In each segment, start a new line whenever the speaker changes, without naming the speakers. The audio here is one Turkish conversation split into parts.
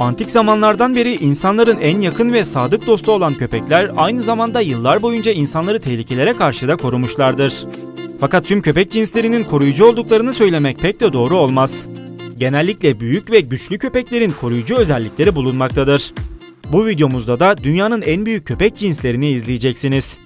Antik zamanlardan beri insanların en yakın ve sadık dostu olan köpekler aynı zamanda yıllar boyunca insanları tehlikelere karşı da korumuşlardır. Fakat tüm köpek cinslerinin koruyucu olduklarını söylemek pek de doğru olmaz. Genellikle büyük ve güçlü köpeklerin koruyucu özellikleri bulunmaktadır. Bu videomuzda da dünyanın en büyük köpek cinslerini izleyeceksiniz.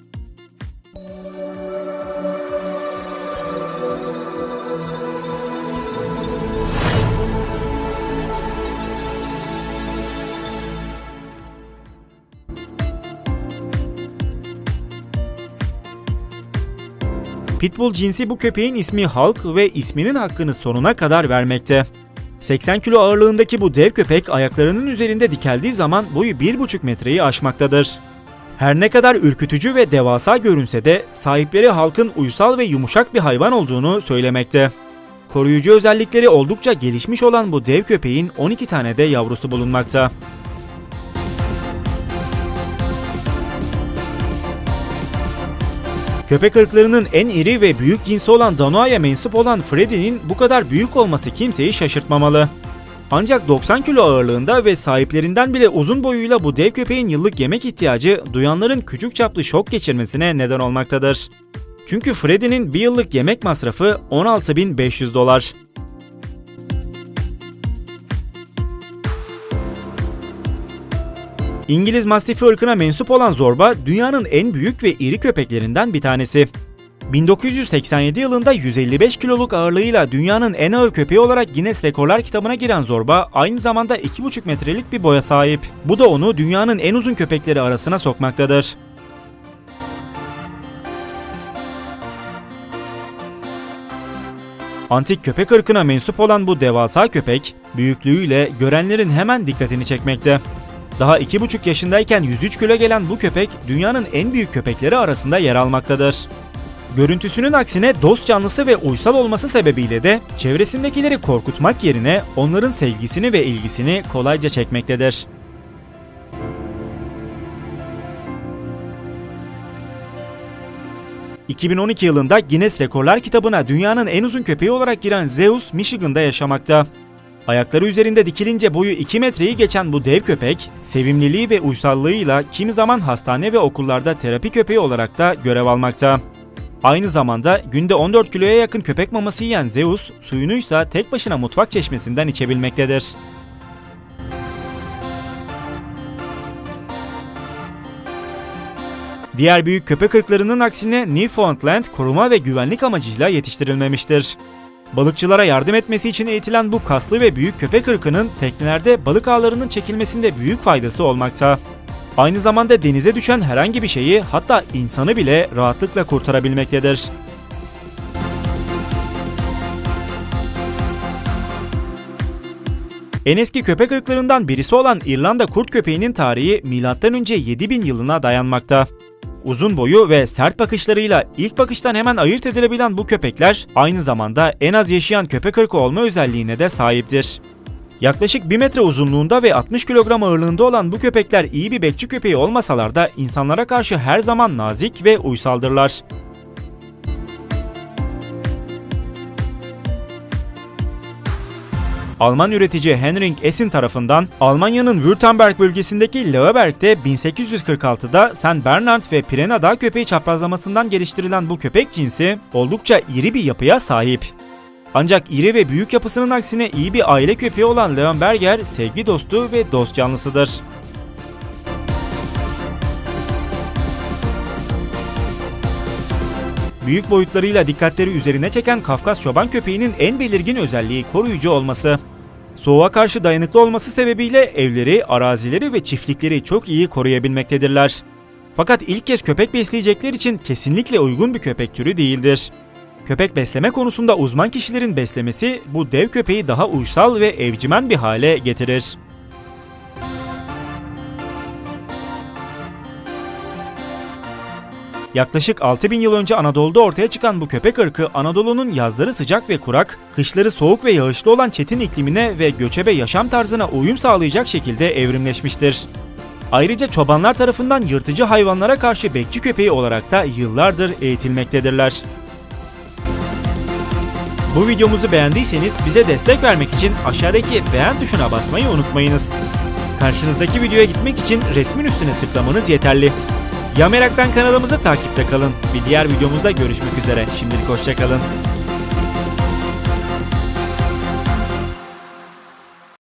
Pitbull cinsi bu köpeğin ismi Hulk ve isminin hakkını sonuna kadar vermekte. 80 kilo ağırlığındaki bu dev köpek ayaklarının üzerinde dikeldiği zaman boyu 1,5 metreyi aşmaktadır. Her ne kadar ürkütücü ve devasa görünse de sahipleri halkın uysal ve yumuşak bir hayvan olduğunu söylemekte. Koruyucu özellikleri oldukça gelişmiş olan bu dev köpeğin 12 tane de yavrusu bulunmakta. Köpek ırklarının en iri ve büyük cinsi olan Danoa'ya mensup olan Freddy'nin bu kadar büyük olması kimseyi şaşırtmamalı. Ancak 90 kilo ağırlığında ve sahiplerinden bile uzun boyuyla bu dev köpeğin yıllık yemek ihtiyacı duyanların küçük çaplı şok geçirmesine neden olmaktadır. Çünkü Freddy'nin bir yıllık yemek masrafı 16.500 dolar. İngiliz Mastifi ırkına mensup olan Zorba dünyanın en büyük ve iri köpeklerinden bir tanesi. 1987 yılında 155 kiloluk ağırlığıyla dünyanın en ağır köpeği olarak Guinness Rekorlar kitabına giren Zorba aynı zamanda 2,5 metrelik bir boya sahip. Bu da onu dünyanın en uzun köpekleri arasına sokmaktadır. Antik köpek ırkına mensup olan bu devasa köpek, büyüklüğüyle görenlerin hemen dikkatini çekmekte. Daha 2,5 yaşındayken 103 kilo gelen bu köpek dünyanın en büyük köpekleri arasında yer almaktadır. Görüntüsünün aksine dost canlısı ve uysal olması sebebiyle de çevresindekileri korkutmak yerine onların sevgisini ve ilgisini kolayca çekmektedir. ...2012 yılında Guinness Rekorlar kitabına dünyanın en uzun köpeği olarak giren Zeus, Michigan'da yaşamakta. Ayakları üzerinde dikilince boyu 2 metreyi geçen bu dev köpek, sevimliliği ve uysallığıyla kimi zaman hastane ve okullarda terapi köpeği olarak da görev almakta. Aynı zamanda günde 14 kiloya yakın köpek maması yiyen Zeus, suyunuysa tek başına mutfak çeşmesinden içebilmektedir. Diğer büyük köpek ırklarının aksine Newfoundland koruma ve güvenlik amacıyla yetiştirilmemiştir. Balıkçılara yardım etmesi için eğitilen bu kaslı ve büyük köpek ırkının teknelerde balık ağlarının çekilmesinde büyük faydası olmakta. Aynı zamanda denize düşen herhangi bir şeyi hatta insanı bile rahatlıkla kurtarabilmektedir. En eski köpek ırklarından birisi olan İrlanda kurt köpeğinin tarihi M.Ö. 7000 yılına dayanmakta. Uzun boyu ve sert bakışlarıyla ilk bakıştan hemen ayırt edilebilen bu köpekler aynı zamanda en az yaşayan köpek ırkı olma özelliğine de sahiptir. Yaklaşık 1 metre uzunluğunda ve 60 kilogram ağırlığında olan bu köpekler iyi bir bekçi köpeği olmasalar da insanlara karşı her zaman nazik ve uysaldırlar. Alman üretici Henrik Essen tarafından Almanya'nın Württemberg bölgesindeki Leoberg'de 1846'da St. Bernard ve Pirena dağ köpeği çaprazlamasından geliştirilen bu köpek cinsi oldukça iri bir yapıya sahip. Ancak iri ve büyük yapısının aksine iyi bir aile köpeği olan Leonberger sevgi dostu ve dost canlısıdır. Büyük boyutlarıyla dikkatleri üzerine çeken Kafkas çoban köpeğinin en belirgin özelliği koruyucu olması. Soğuğa karşı dayanıklı olması sebebiyle evleri, arazileri ve çiftlikleri çok iyi koruyabilmektedirler. Fakat ilk kez köpek besleyecekler için kesinlikle uygun bir köpek türü değildir. Köpek besleme konusunda uzman kişilerin beslemesi bu dev köpeği daha uysal ve evcimen bir hale getirir. Yaklaşık 6000 yıl önce Anadolu'da ortaya çıkan bu köpek ırkı Anadolu'nun yazları sıcak ve kurak, kışları soğuk ve yağışlı olan çetin iklimine ve göçebe yaşam tarzına uyum sağlayacak şekilde evrimleşmiştir. Ayrıca çobanlar tarafından yırtıcı hayvanlara karşı bekçi köpeği olarak da yıllardır eğitilmektedirler. Bu videomuzu beğendiyseniz bize destek vermek için aşağıdaki beğen tuşuna basmayı unutmayınız. Karşınızdaki videoya gitmek için resmin üstüne tıklamanız yeterli. Ya Merak'tan kanalımızı takipte kalın. Bir diğer videomuzda görüşmek üzere. Şimdilik hoşçakalın.